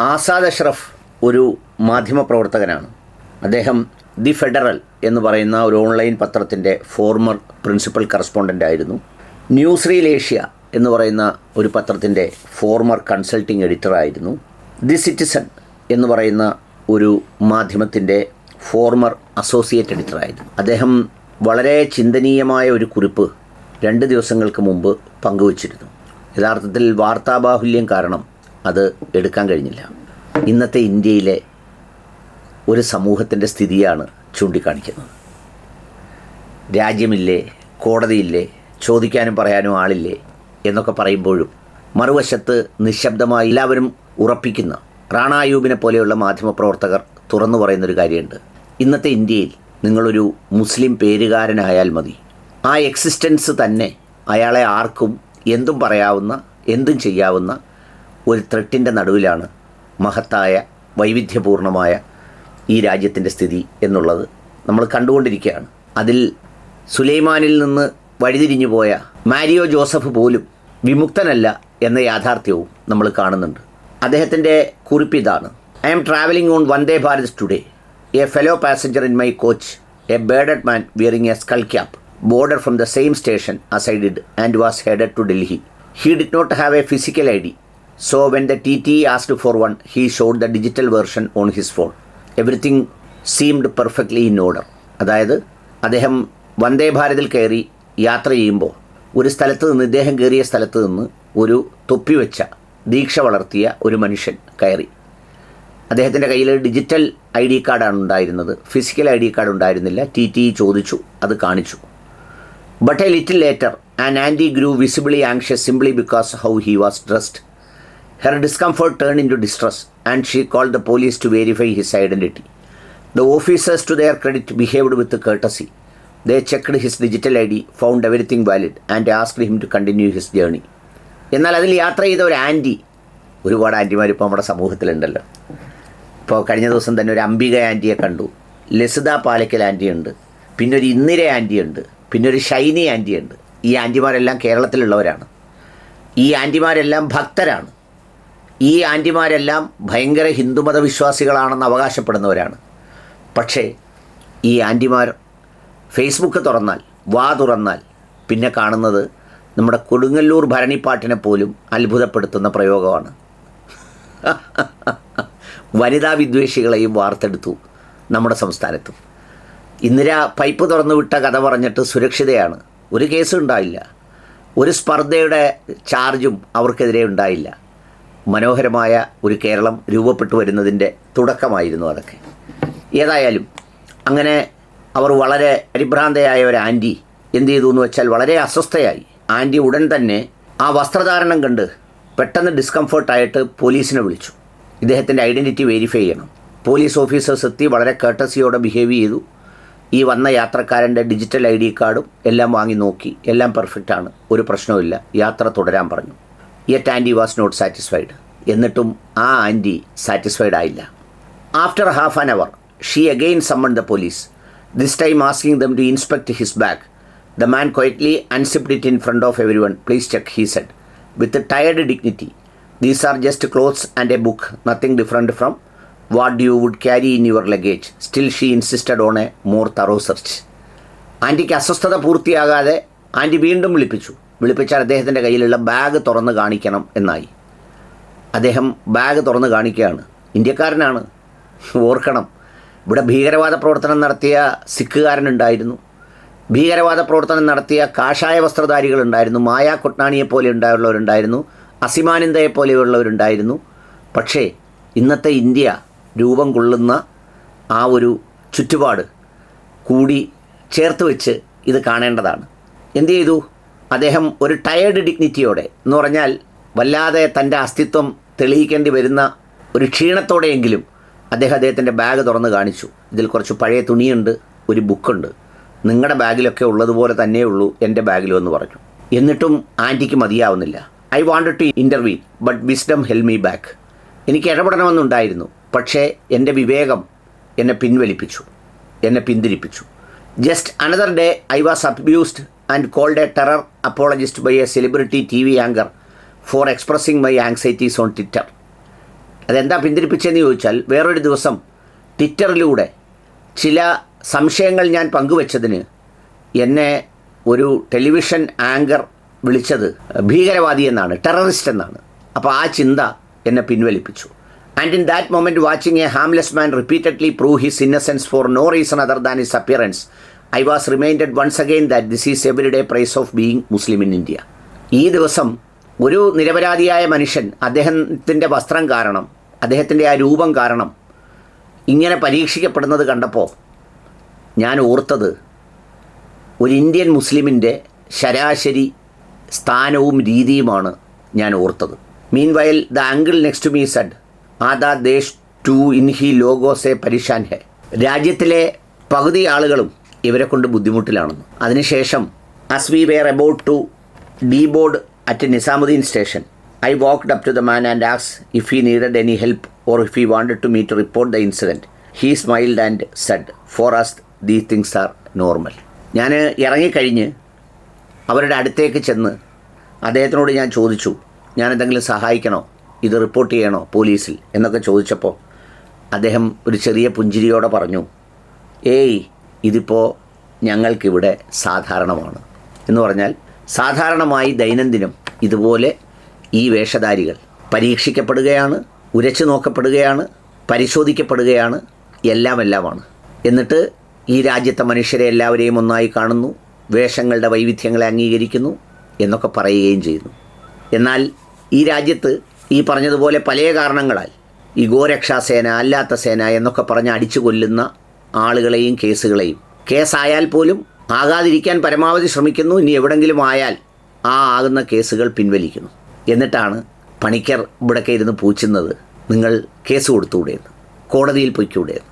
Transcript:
ആസാദ് അഷ്റഫ് ഒരു മാധ്യമപ്രവർത്തകനാണ് അദ്ദേഹം ദി ഫെഡറൽ എന്ന് പറയുന്ന ഒരു ഓൺലൈൻ പത്രത്തിന്റെ ഫോർമർ പ്രിൻസിപ്പൽ കറസ്പോണ്ടന്റ് ആയിരുന്നു. ന്യൂസ് റീൽ ഏഷ്യ എന്ന് പറയുന്ന ഒരു പത്രത്തിന്റെ ഫോർമർ കൺസൾട്ടിംഗ് എഡിറ്ററായിരുന്നു ദി സിറ്റിസൺ എന്ന് പറയുന്ന ഒരു മാധ്യമത്തിന്റെ ഫോർമർ അസോസിയേറ്റ് എഡിറ്ററായിരുന്നു അദ്ദേഹം വളരെ ചിന്തനീയമായ ഒരു കുറിപ്പ് രണ്ട് ദിവസങ്ങൾക്ക് മുമ്പ് പങ്കുവച്ചിരുന്നു. യഥാർത്ഥത്തിൽ വാർത്താബാഹുല്യം കാരണം അത് എടുക്കാൻ കഴിഞ്ഞില്ല. ഇന്നത്തെ ഇന്ത്യയിലെ ഒരു സമൂഹത്തിന്റെ സ്ഥിതിയാണ് ചൂണ്ടിക്കാണിക്കുന്നത്. രാജ്യമില്ലേ കോടതിയില്ലേ ചോദിക്കാനും പറയാനും ആളില്ലേ എന്നൊക്കെ പറയുമ്പോഴും മറുവശത്ത് നിശബ്ദമായി എല്ലാവരും ഉറപ്പിക്കുന്ന റാണായൂബിനെ പോലെയുള്ള മാധ്യമപ്രവർത്തകർ തുറന്നു പറയുന്നൊരു കാര്യമുണ്ട്. ഇന്നത്തെ ഇന്ത്യയിൽ നിങ്ങളൊരു മുസ്ലിം പേരുകാരനായാൽ മതി. ആ എക്സിസ്റ്റൻസ് തന്നെ അയാളെ ആർക്കും എന്തും പറയാവുന്ന എന്തും ചെയ്യാവുന്ന ഒരു ത്രെട്ടിന്റെ നടുവിലാണ് മഹത്തായ വൈവിധ്യപൂർണമായ ഈ രാജ്യത്തിന്റെ സ്ഥിതി എന്നുള്ളത് നമ്മൾ കണ്ടുകൊണ്ടിരിക്കുകയാണ്. അതിൽ സുലൈമാനിൽ നിന്ന് വഴിതിരിഞ്ഞു പോയ മാരിയോ ജോസഫ് പോലും വിമുക്തനല്ല എന്ന യാഥാർത്ഥ്യവും നമ്മൾ കാണുന്നുണ്ട്. അദ്ദേഹത്തിന്റെ കുറിപ്പ് ഇതാണ്. I am travelling on Vande Bharat today a fellow passenger in my coach a bearded man wearing a skull cap boarded from the same station as I did and was and to Delhi he did not have a physical I D. So when the TT asked for one, he showed the digital version on his phone. Everything seemed perfectly in order. അതായത് അദ്ദേഹം വന്ദേ ഭാരതിൽ കയറി യാത്ര ചെയ്യുമ്പോൾ ഒരു സ്ഥലത്ത് നിന്ന് ഇദ്ദേഹം കയറിയ സ്ഥലത്ത് നിന്ന് ഒരു തൊപ്പി വെച്ച ദീക്ഷ വളർത്തിയ ഒരു മനുഷ്യൻ കയറി അദ്ദേഹത്തിന്റെ കയ്യിൽ ഡിജിറ്റൽ ഐ ഡി കാർഡാണ് ഉണ്ടായിരുന്നത് ഫിസിക്കൽ ഐ ഡി കാർഡ് ഉണ്ടായിരുന്നില്ല ടി ടി ചോദിച്ചു അത് കാണിച്ചു But a little later, an auntie grew visibly anxious simply because how he was dressed. Her discomfort turned into distress, and she called the police to verify his identity. The officers, to their credit, behaved with courtesy. They checked his digital ID, found everything valid, and asked him to continue his journey. എന്നാൽ അതിൽ യാത്ര ചെയ്ത ഒരു anti ഒരുപാട് ആന്റിമാർ ഇപ്പോൾ നമ്മുടെ സമൂഹത്തിലുണ്ടല്ലോ ഇപ്പോൾ കഴിഞ്ഞ ദിവസം തന്നെ ഒരു അംബിക ആന്റിയെ കണ്ടു ലസിത പാലക്കൽ ആന്റിയുണ്ട് പിന്നെ ഒരു ഇന്ദിര ആന്റിയുണ്ട് പിന്നെ ഒരു ഷൈനി ആന്റിയുണ്ട് ഈ ആന്റിമാരെല്ലാം കേരളത്തിലുള്ളവരാണ് ഈ ആന്റിമാരെല്ലാം ഭക്തരാണ് ഈ ആന്റിമാരെല്ലാം ഭയങ്കര ഹിന്ദുമത വിശ്വാസികളാണെന്ന് അവകാശപ്പെടുന്നവരാണ്. പക്ഷേ ഈ ആന്റിമാർ ഫേസ്ബുക്ക് തുറന്നാൽ വാ തുറന്നാൽ പിന്നെ കാണുന്നത് നമ്മുടെ കൊടുങ്ങല്ലൂർ ഭരണിപ്പാട്ടിനെ പോലും അത്ഭുതപ്പെടുത്തുന്ന പ്രയോഗമാണ്. വനിതാ വിദ്വേഷികളെയും വാർത്തെടുത്തു നമ്മുടെ സംസ്ഥാനത്തും. ഇന്ദിര പൈപ്പ് തുറന്നു വിട്ട കഥ പറഞ്ഞിട്ട് സുരക്ഷിതയാണ്. ഒരു കേസും ഉണ്ടായില്ല ഒരു സ്പർദ്ധയുടെ ചാർജും അവർക്കെതിരെ ഉണ്ടായില്ല. മനോഹരമായ ഒരു കേരളം രൂപപ്പെട്ടു വരുന്നതിന്റെ തുടക്കമായിരുന്നു അതൊക്കെ. ഏതായാലും അങ്ങനെ അവർ വളരെ പരിഭ്രാന്തയായ ഒരു ആന്റി എന്ത് ചെയ്തു എന്ന് വെച്ചാൽ വളരെ അസ്വസ്ഥയായി. ആന്റി ഉടൻ തന്നെ ആ വസ്ത്രധാരണം കണ്ട് പെട്ടെന്ന് ഡിസ്കംഫർട്ടായിട്ട് പോലീസിനെ വിളിച്ചു. ഇദ്ദേഹത്തിന്റെ ഐഡന്റിറ്റി വെരിഫൈ ചെയ്യണം. പോലീസ് ഓഫീസേഴ്സ് എത്തി വളരെ കേട്ടസിയോടെ ബിഹേവ് ചെയ്തു. ഈ വന്ന യാത്രക്കാരന്റെ ഡിജിറ്റൽ ഐ ഡി കാർഡും എല്ലാം വാങ്ങി നോക്കി. എല്ലാം പെർഫെക്റ്റാണ് ഒരു പ്രശ്നവുമില്ല. യാത്ര തുടരാൻ പറഞ്ഞു. Yet aunty was not satisfied എന്നിട്ടും ആ ആന്റി സാറ്റിസ്ഫൈഡ് ആയില്ല. After half an hour she again summon the police this time asking them to inspect his bag the man quietly unzipped it in front of everyone please check he said with tired dignity these are just clothes and a book nothing different from what you would carry in your luggage still she insisted on a more thorough search ആന്റിക്ക് അസ്വസ്ഥത പൂർത്തിയാകാതെ anti വീണ്ടും വിളിപ്പിച്ചു. വിളിപ്പിച്ചാൽ അദ്ദേഹത്തിന്റെ കയ്യിലുള്ള bag തുറന്ന് കാണിക്കണം എന്നായി. അദ്ദേഹം ബാഗ് തുറന്ന് കാണിക്കുകയാണ്. ഇന്ത്യക്കാരനാണ്. ഓർക്കണം. ഇവിടെ ഭീകരവാദ പ്രവർത്തനം നടത്തിയ സിഖുകാരനുണ്ടായിരുന്നു. ഭീകരവാദ പ്രവർത്തനം നടത്തിയ കാഷായ വസ്ത്രധാരികളുണ്ടായിരുന്നു. മായാ കൊട്നാണിയെ പോലെ ഉണ്ടായുള്ളവരുണ്ടായിരുന്നു. അസിമാനന്ദയെ പോലെയുള്ളവരുണ്ടായിരുന്നു. പക്ഷേ ഇന്നത്തെ ഇന്ത്യ രൂപം കൊള്ളുന്ന ആ ഒരു ചുറ്റുപാട് കൂടി ചേർത്ത് വെച്ച് ഇത് കാണേണ്ടതാണ്. എന്തു ചെയ്തു? അദ്ദേഹം ഒരു ടയേർഡ് ഡിഗ്നിറ്റിയോടെ എന്ന് പറഞ്ഞാൽ വല്ലാതെ തന്റെ അസ്തിത്വം തെളിയിക്കേണ്ടി വരുന്ന ഒരു ക്ഷീണത്തോടെയെങ്കിലും അദ്ദേഹം അദ്ദേഹത്തിന്റെ ബാഗ് തുറന്ന് കാണിച്ചു. ഇതിൽ കുറച്ച് പഴയ തുണിയുണ്ട് ഒരു ബുക്കുണ്ട് നിങ്ങളുടെ ബാഗിലൊക്കെ ഉള്ളതുപോലെ തന്നെ ഉള്ളൂ എന്റെ ബാഗിലും എന്ന് പറഞ്ഞു. എന്നിട്ടും ആന്റിക്ക് മതിയാവുന്നില്ല. I want to intervene but wisdom held me back എനിക്ക് ഇടപെടണമെന്നുണ്ടായിരുന്നു പക്ഷേ എന്റെ വിവേകം എന്നെ പിൻവലിപ്പിച്ചു എന്നെ പിന്തിരിപ്പിച്ചു. Just another day I was abused and called a terror apologist by a celebrity T V anchor for expressing my anxieties on Twitter അതെന്താ പിന്തിരിപ്പിച്ചതെന്ന് ചോദിച്ചാൽ വേറൊരു ദിവസം ട്വിറ്ററിലൂടെ ചില സംശയങ്ങൾ ഞാൻ പങ്കുവച്ചതിന് എന്നെ ഒരു ടെലിവിഷൻ ആങ്കർ വിളിച്ചത് ഭീകരവാദി എന്നാണ് ടെററിസ്റ്റ് എന്നാണ്. അപ്പോൾ ആ ചിന്ത എന്നെ പിൻവലിപ്പിച്ചു. And in that moment watching a harmless man repeatedly prove his innocence for no reason other than his appearance I was reminded once again that this is every day price of being Muslim in India ഈ ദിവസം ഒരു നിരപരാധിയായ മനുഷ്യൻ അദ്ദേഹത്തിന്റെ വസ്ത്രം കാരണം അദ്ദേഹത്തിന്റെ ആ രൂപം കാരണം ഇങ്ങനെ പരീക്ഷിക്കപ്പെടുന്നത് കണ്ടപ്പോൾ ഞാൻ ഓർത്തത് ഒരു ഇന്ത്യൻ മുസ്ലിമിന്റെ ശരാശരി സ്ഥാനവും രീതിയുമാണ് ഞാൻ ഓർത്തത്. Meanwhile the angle next me said ആദാ ദേശ് ടു ഇൻ ഹി ലോഗോസെ പരിഷാൻ ഹെ രാജ്യത്തിലെ പകുതി ആളുകളും ഇവരെ കൊണ്ട് ബുദ്ധിമുട്ടിലാണെന്ന്. അതിനുശേഷം as we were about to deboard at Nizamuddin station I walked up to the man and ax if he needed any help or if he wanted to me to report the incident he smiled and said for us the things are normal ഞാൻ ഇറങ്ങിക്കഴിഞ്ഞ് അവരുടെ അടുത്തേക്ക് ചെന്ന് അദ്ദേഹത്തിനോട് ഞാൻ ചോദിച്ചു ഞാൻ എന്തെങ്കിലും സഹായിക്കണോ? ഇത് റിപ്പോർട്ട് ചെയ്യണോ പോലീസിൽ? എന്നൊക്കെ ചോദിച്ചപ്പോൾ അദ്ദേഹം ഒരു ചെറിയ പുഞ്ചിരിയോടെ പറഞ്ഞു ഏയ് ഇതിപ്പോൾ ഞങ്ങൾക്കിവിടെ സാധാരണമാണ്. എന്ന് പറഞ്ഞാൽ സാധാരണമായി ദൈനംദിനം ഇതുപോലെ ഈ വേഷധാരികൾ പരീക്ഷിക്കപ്പെടുകയാണ് ഉരച്ചു നോക്കപ്പെടുകയാണ് പരിശോധിക്കപ്പെടുകയാണ് എല്ലാം എല്ലാമാണ് എന്നിട്ട് ഈ രാജ്യത്തെ മനുഷ്യരെ എല്ലാവരെയും ഒന്നായി കാണുന്നു വേഷങ്ങളുടെ വൈവിധ്യങ്ങളെ അംഗീകരിക്കുന്നു എന്നൊക്കെ പറയുകയും ചെയ്യുന്നു. എന്നാൽ ഈ രാജ്യത്ത് ഈ പറഞ്ഞതുപോലെ പല കാരണങ്ങളാൽ ഈ ഗോരക്ഷാസേന അല്ലാത്ത സേന എന്നൊക്കെ പറഞ്ഞ് അടിച്ചു കൊല്ലുന്ന ആളുകളെയും കേസുകളെയും. കേസായാൽ പോലും ആകാതിരിക്കാൻ പരമാവധി ശ്രമിക്കുന്നു. ഇനി എവിടെങ്കിലും ആയാൽ ആ ആകുന്ന കേസുകൾ പിൻവലിക്കുന്നു. എന്നിട്ടാണ് പണിക്കർ ഇവിടെയൊക്കെ ഇരുന്ന് പൂച്ചുന്നത്. നിങ്ങൾ കേസ് കൊടുത്തുകൂടെയെന്ന് കോടതിയിൽ പൊയ്ക്കൂടെയെന്ന്